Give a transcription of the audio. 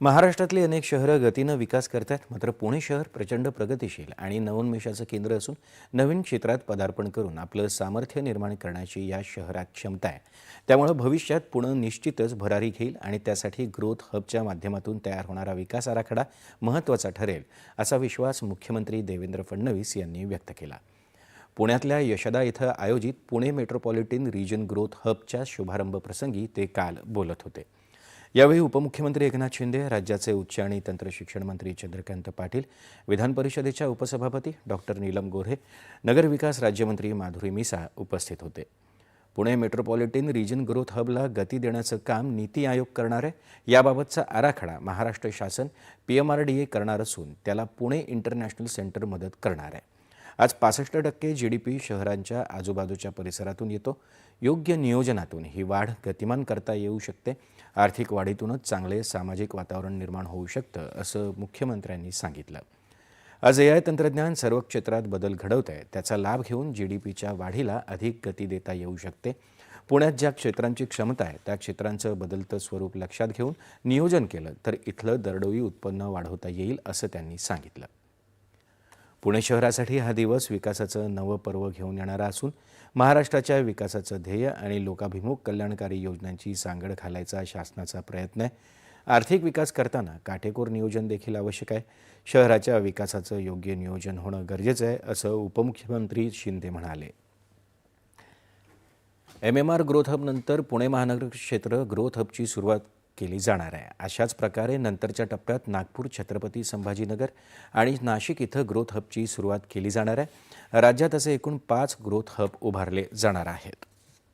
महाराष्ट्रातली अनेक शहरं गतीनं विकास करत आहेत मात्र पुणे शहर प्रचंड प्रगतिशील आणि नवोन्मेषाचं केंद्र असून नवीन क्षेत्रात पदार्पण करून आपलं सामर्थ्य निर्माण करण्याची या शहरात क्षमता आहे. त्यामुळं भविष्यात पुणे निश्चितच भरारी घेईल आणि त्यासाठी ग्रोथ हबच्या माध्यमातून तयार होणारा विकास आराखडा महत्त्वाचा ठरेल असा विश्वास मुख्यमंत्री देवेंद्र फडणवीस यांनी व्यक्त केला. पुण्यातल्या यशदा इथं आयोजित पुणे मेट्रोपॉलिटन रिजन ग्रोथ हबच्या शुभारंभ प्रसंगी ते काल बोलत होते. यावेळी उपमुख्यमंत्री एकनाथ शिंदे राज्याचे उच्च आणि तंत्रशिक्षण मंत्री चंद्रकांत पाटील विधान परिषदेच्या उपसभापती डॉक्टर नीलम गोऱ्हे नगरविकास राज्यमंत्री माधुरी मिसा उपस्थित होते. पुणे मेट्रोपॉलिटन रिजन ग्रोथ हबला गती देण्याचं काम नीती आयोग करणार आहे याबाबतचा आराखडा महाराष्ट्र शासन P M R D A करणार असून त्याला पुणे इंटरनॅशनल सेंटर मदत करणार. आहे आज पासष्ट टक्के जी डी पी शहरांच्या आजूबाजूच्या परिसरातून येतो. योग्य नियोजनातून ही वाढ गतिमान करता येऊ शकते. आर्थिक वाढीतूनच चांगले सामाजिक वातावरण निर्माण होऊ शकतं असं मुख्यमंत्र्यांनी सांगितलं. आज ए आय तंत्रज्ञान सर्व क्षेत्रात बदल घडवत आहे त्याचा लाभ घेऊन जी डी पीच्या वाढीला अधिक गती देता येऊ शकते. पुण्यात ज्या क्षेत्रांची क्षमता आहे त्या क्षेत्रांचं बदलतं स्वरूप लक्षात घेऊन नियोजन केलं तर इथलं दरडोई उत्पन्न वाढवता येईल असं त्यांनी सांगितलं. पुणे शहरासाठी हा दिवस विकासाचं नवं पर्व घेऊन येणारा असून महाराष्ट्राच्या विकासाचं ध्येय आणि लोकाभिमुख कल्याणकारी योजनांची सांगड घालायचा शासनाचा प्रयत्न आहे. आर्थिक विकास करताना काटेकोर नियोजन देखील आवश्यक आहे. शहराच्या विकासाचं योग्य नियोजन होणं गरजेचं आहे असं उपमुख्यमंत्री शिंदे म्हणाले. एम एम आर ग्रोथ हबनंतर पुणे महानगर क्षेत्र ग्रोथ हबची सुरुवात केली जाणार आहे. अशाच प्रकारे नंतरच्या टप्प्यात नागपूर छत्रपती संभाजीनगर आणि नाशिक इथं ग्रोथ हबची सुरुवात केली जाणार आहे. राज्यात असे एकूण पाच ग्रोथ हब उभारले जाणार आहेत.